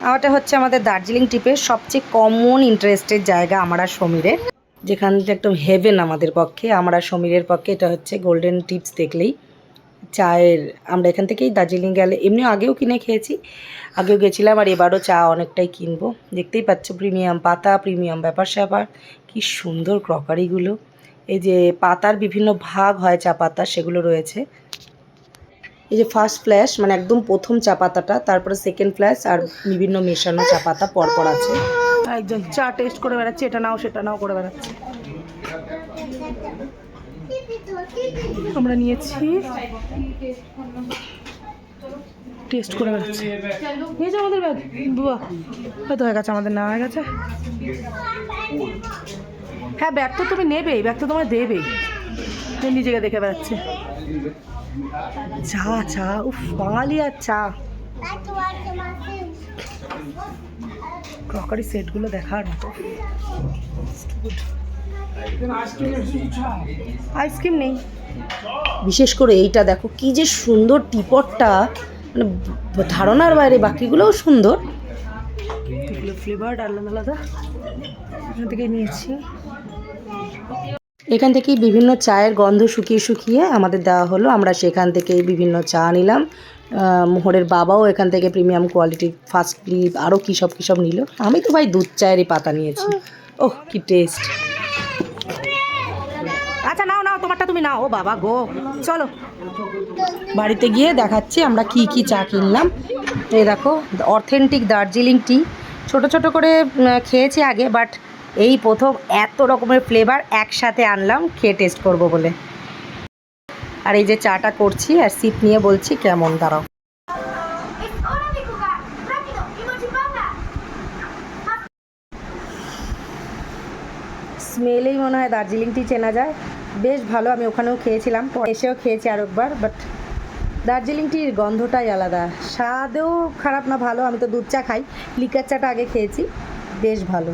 আমারটা হচ্ছে আমাদের দার্জিলিং ট্রিপের সবচেয়ে কমন ইন্টারেস্টের জায়গা আমরা সমীরের যেখানটা একদম হেভেন আমাদের পক্ষে, আমরা সমীরের পক্ষে এটা হচ্ছে গোল্ডেন টিপস দেখলেই চায়ের, আমরা এখান থেকেই দার্জিলিং গেলে, এমনি আগেও কিনে খেয়েছি, আগেও গেছিলাম আর এবারও চা অনেকটাই কিনবো। দেখতেই পাচ্ছ প্রিমিয়াম পাতা প্রিমিয়াম ব্যাপার স্যাপার, কি সুন্দর ক্রকারিগুলো এই যে পাতার বিভিন্ন ভাগ হয় চা পাতা সেগুলো রয়েছে। এই যে ফার্স্ট ফ্ল্যাশ মানে একদম প্রথম চা পাতাটা, তারপরে সেকেন্ড ফ্ল্যাশ আর বিভিন্ন মেশানো চা পাতা পরপর আছে। একজন চা টেস্ট করে বেড়াচ্ছে, এটা নাও, সেটা নাও করে বেড়াচ্ছে। আমরা নিয়েছি। টেস্ট করে বেড়াচ্ছি। নিয়েছে আমাদের ব্যাগ বাহ হয়তো হয়ে গেছে, আমাদের নেওয়া হয়ে গেছে। হ্যাঁ ব্যাগ তো তুমি নেবেই ব্যাগ তো তোমার দেবেই। নিজেকে দেখে বেড়াচ্ছে। চা চা, উফ, বাঙালি আর চা। ক্রকারি সেটগুলো দেখার মতো। আইসক্রিম নেই। বিশেষ করে এইটা দেখো, কি যে সুন্দর টিপটটা। মানে ধারণার বাইরে বাকিগুলোও সুন্দর। এগুলো ফ্লেভার্ড আলাদা আলাদা। এখান থেকে নিয়েছি। এখান থেকেই বিভিন্ন চায়ের গন্ধ শুকিয়ে শুকিয়ে আমাদের দেওয়া হলো। আমরা সেখান থেকেই বিভিন্ন চা নিলাম। মোহরের বাবাও এখান থেকে প্রিমিয়াম কোয়ালিটির ফার্স্ট ক্লিপ আরও কী সব কী সব নিল। আমি তো ভাই দুধ চায়েরই পাতা নিয়েছি। ওহ, কি টেস্ট আচ্ছা নাও নাও, তোমারটা তুমি নাও। ও বাবা গো। চলো। বাড়িতে গিয়ে দেখাচ্ছি আমরা কি কি চা কিনলাম। এই দেখো অথেন্টিক দার্জিলিং টি ছোট ছোট করে খেয়েছি আগে বাট এই প্রথম এত রকমের ফ্লেভার একসাথে আনলাম, খেয়ে টেস্ট করব বলে। আর এই যে চাটা করছি আর সিপ নিয়ে বলছি কেমন, দাঁড়াও. স্মেলেই মনে হয় দার্জিলিং টি চেনা যায়। বেশ ভালো, আমি ওখানেও খেয়েছিলাম এসেও খেয়েছি আর একবার বাট দার্জিলিং টির গন্ধটাই আলাদা। স্বাদেও খারাপ না, ভালো, আমি তো দুধ চা খাই লিকার চাটা আগে খেয়েছি, বেশ ভালো।